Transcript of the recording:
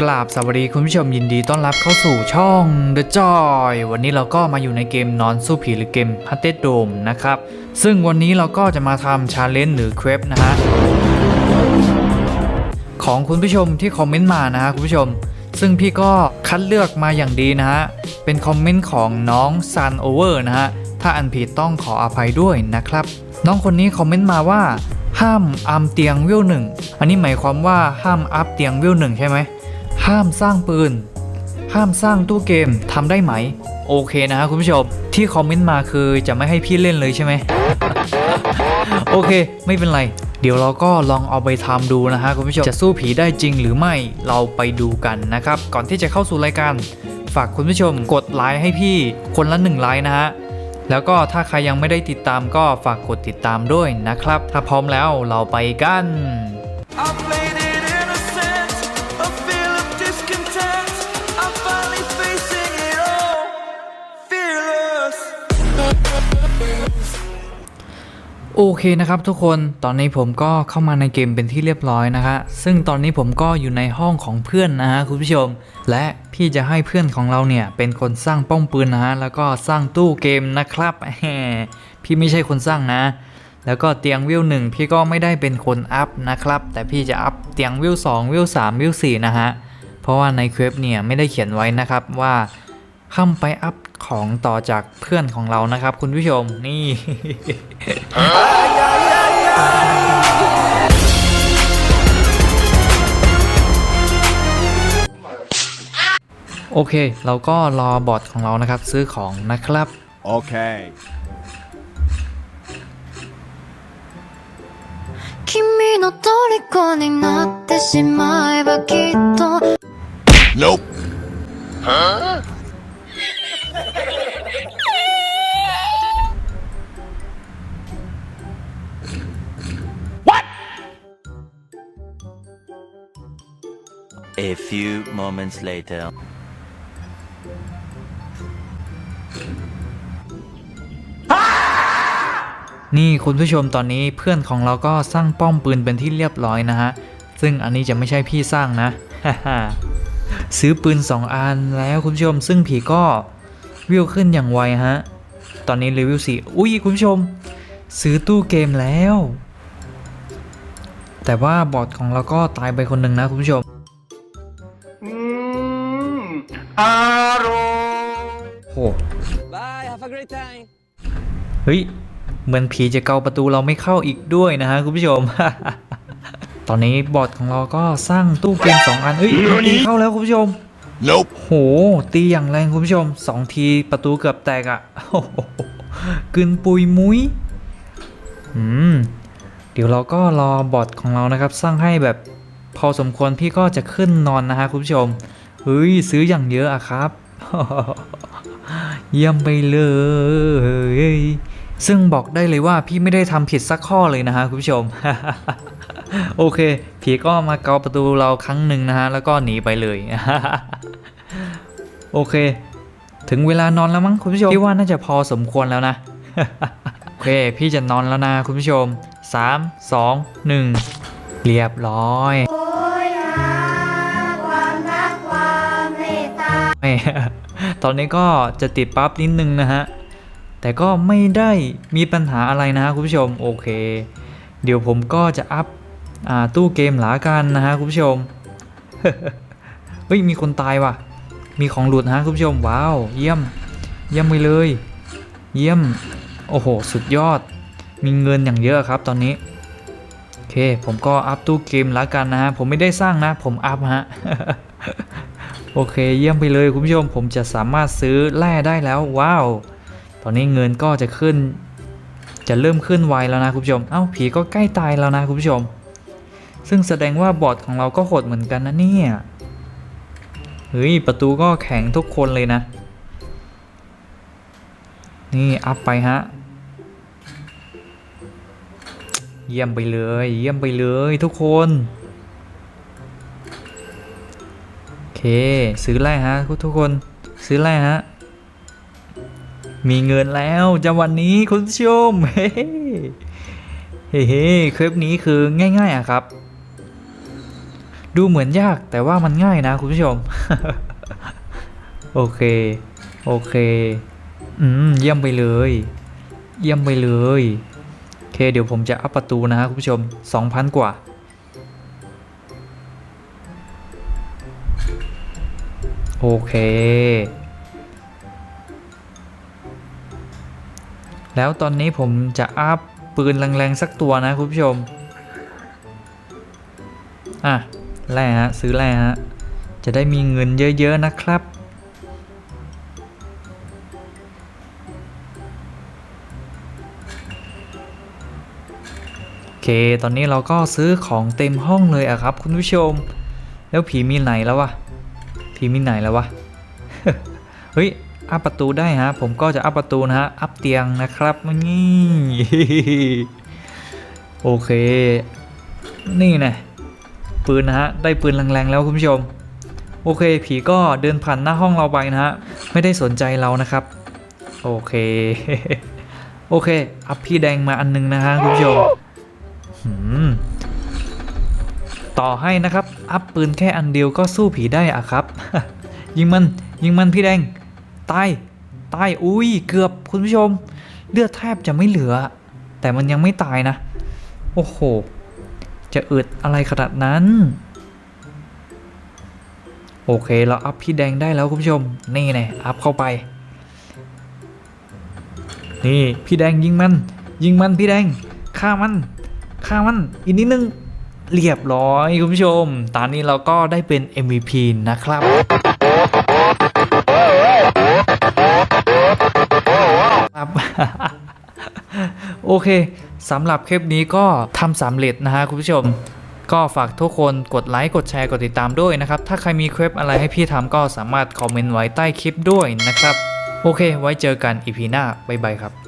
กราบสวัสดีคุณผู้ชมยินดีต้อนรับเข้าสู่ช่อง The Joy วันนี้เราก็มาอยู่ในเกมนอนสู้ผีหรือเกม h a n t e d Dome นะครับ ซึ่งวันนี้เราก็จะมาทำชาเลนจ์หรือเครปนะฮะ ของคุณผู้ชมที่คอมเมนต์มานะฮะคุณผู้ชม ซึ่งพี่ก็คัดเลือกมาอย่างดีนะฮะ เป็นคอมเมนต์ของน้อง Sun Over นะฮะ ถ้าอันผิดต้องขออภัยด้วยนะครับ น้องคนนี้คอมเมนต์มาว่าห้ามอัมเตียงวิวหนึ่ง อันนี้หมายความว่าห้ามอัพเตียงวิวหนึ่งใช่ไหม ห้ามสร้างปืน ห้ามสร้างตู้เกมทำได้ไหม โอเคนะฮะคุณผู้ชม ที่คอมเมนต์มาคือจะไม่ให้พี่เล่นเลยใช่ไหม โอเค ไม่เป็นไร เดี๋ยวเราก็ลองเอาไปทำดูนะฮะคุณผู้ชม จะสู้ผีได้จริงหรือไม่ เราไปดูกันนะครับ ก่อนที่จะเข้าสู่รายการ ฝากคุณผู้ชมกดไลค์ให้พี่คนละหนึ่งไลค์นะฮะแล้วก็ถ้าใครยังไม่ได้ติดตามก็ฝากกดติดตามด้วยนะครับ ถ้าพร้อมแล้วเราไปกัน โอเคนะครับทุกคน ตอนนี้ผมก็เข้ามาในเกมเป็นที่เรียบร้อยนะฮะซึ่งตอนนี้ผมก็อยู่ในห้องของเพื่อนนะฮะคุณผู้ชม และพี่จะให้เพื่อนของเราเนี่ยเป็นคนสร้างป้อมปืนนะฮะ แล้วก็สร้างตู้เกมนะครับแหมพี่ไม่ใช่คนสร้างนะ แล้วก็เตียงวิวหนึ่งพี่ก็ไม่ได้เป็นคนอัพนะครับ แต่พี่จะอัพเตียงวิวสองวิวสามวิวสี่นะฮะ เพราะว่าในคลิปเนี่ยไม่ได้เขียนไว้นะครับว่าห้ามไปอัพ ของต่อจากเพื่อนของเรานะครับ คุณผู้ชมนี่ โอเค เราก็รอบอทของเรานะครับ ซื้อของนะครับ Okay. 君の虜になってしまえばきっと Nope. A few moments later. นี่คุณผู้ชมตอนนี้เพื่อนของเราก็สร้างป้อมปืนเป็นที่เรียบร้อยนะฮะ ซึ่งอันนี้จะไม่ใช่พี่สร้างนะ ซื้อปืน 2 อันแล้วคุณผู้ชม ซึ่งผีก็วิวขึ้นอย่างไวฮะ ตอนนี้เลเวล4อุ้ยคุณผู้ชม ซื้อตู้เกมแล้ว แต่ว่าบอทของเราก็ตายไปคนหนึ่งนะคุณผู้ชม โอ้ Bye, have a great time. เฮ้ยเหมือนผีจะเกาประตูเราไม่เข้าอีกด้วยนะฮะคุณผู้ชม ตอนนี้บอทของเราก็สร้างตู้เกม2อันเอ้ยตีเข้าแล้วคุณผู้ชม Nope. โห ตีอย่างแรงคุณผู้ชมสองทีประตูเกือบแตกอะ่ะโอ้โหกึนปุยมุ้ยอืมเดี๋ยวเราก็รอบอทของเรานะครับ สร้างให้แบบพอสมควรพี่ก็จะขึ้นนอนนะฮะคุณผู้ชมเฮ้ยซื้ออย่างเยอะอะครับเยี่ยมไปเลย ซึ่งบอกได้เลยว่าพี่ไม่ได้ทำผิดสักข้อเลยนะฮะคุณผู้ชม โอเค ผีก็มาเกาประตูเราครั้งหนึ่งนะฮะ แล้วก็หนีไปเลย โอเค ถึงเวลานอนแล้วมั้งคุณผู้ชมพี่ว่าน่าจะพอสมควรแล้วนะ โอเค พี่จะนอนแล้วนะคุณผู้ชม 3 2 1 เรียบร้อยโอย ตอนนี้ก็จะติดปั๊บนิดนึงนะฮะ แต่ก็ไม่ได้มีปัญหาอะไรนะฮะคุณผู้ชม โอเค เดี๋ยวผมก็จะอัพอตู้เกมหลากันนะฮะคุณผู้ชม เฮ้ยมีคนตายว่ะ มีของหลุดฮะคุณผู้ชม ว้าว เยี่ยม เยี่ยมไปเลย เยี่ยม โอ้โห สุดยอด มีเงินอย่างเยอะครับตอนนี้โอเค ผมก็อัพตู้เกมแล้วกันนะฮะ ผมไม่ได้สร้างนะ ผมอัพฮะ โอเคเยี่ยมไปเลยคุณผู้ชมผมจะสามารถซื้อแร่ได้แล้วว้าว ตอนนี้เงินก็จะขึ้น จะเริ่มขึ้นไวแล้วนะคุณผู้ชม เอ้าผีก็ใกล้ตายแล้วนะคุณผู้ชม ซึ่งแสดงว่าบอทของเราก็โหดเหมือนกันนะเนี่ยเฮ้ยประตูก็แข็งทุกคนเลยนะ นี่อัพไปฮะเยี่ยมไปเลย เยี่ยมไปเลยทุกคน ซื้อแร่ฮะทุกคนซื้อแร่ฮะ มีเงินแล้วจะวันนี้คุณผู้ชมเฮ้เฮ้เฮ้คลิปนี้คือง่ายๆอะครับ ดูเหมือนยากแต่ว่ามันง่ายนะคุณผู้ชม โอเค โอเค อืมเยี่ยมไปเลย เยี่ยมไปเลย โอเค เดี๋ยวผมจะอัพประตูนะฮะคุณผู้ชม 2,000 กว่า โอเค แล้วตอนนี้ผมจะอัพปืนแรงๆสักตัวนะคุณผู้ชม อะ แร่ฮะ ซื้อแร่ฮะ จะได้มีเงินเยอะ ๆ นะครับ โอเค ตอนนี้เราก็ซื้อของเต็มห้องเลยอะครับ คุณผู้ชม แล้วผีมีไหนแล้ววะ ผีมีไหนแล้ววะ เฮ้ย อัพประตูได้ฮะ ผมก็จะอัพประตูนะฮะ อัพเตียงนะครับนี่โอเค นี่นะปืนนะฮะ ได้ปืนแรงๆแล้วคุณผู้ชม โอเค ผีก็เดินผ่านหน้าห้องเราไปนะฮะ ไม่ได้สนใจเรานะครับ โอเค โอเค อัพพี่แดงมาอันนึงนะฮะคุณผู้ชมหืม ต่อให้นะครับ อัพปืนแค่อันเดียวก็สู้ผีได้อะครับ ยิงมันยิงมันพี่แดง ตาย ตาย อุ้ยเกือบคุณผู้ชม เลือดแทบจะไม่เหลือ แต่มันยังไม่ตายนะ โอ้โห จะอึดอะไรขนาดนั้น โอเคเราอัพพี่แดงได้แล้วคุณผู้ชม นี่แน่อัพเข้าไป นี่พี่แดงยิงมัน ยิงมันพี่แดงฆ่ามันฆ่ามันอีกนิดนึง เรียบร้อยคุณผู้ชม ตอนนี้เราก็ได้เป็น MVP นะครับครับโอเคสำหรับคลิปนี้ก็ทำสำเร็จนะฮะคุณผู้ชม ก็ฝากทุกคนกดไลค์กดแชร์กดติดตามด้วยนะครับ ถ้าใครมีคลิปอะไรให้พี่ทำก็สามารถคอมเมนต์ไว้ใต้คลิปด้วยนะครับ โอเค ไว้เจอกันอีพีหน้า บ๊ายบายครับ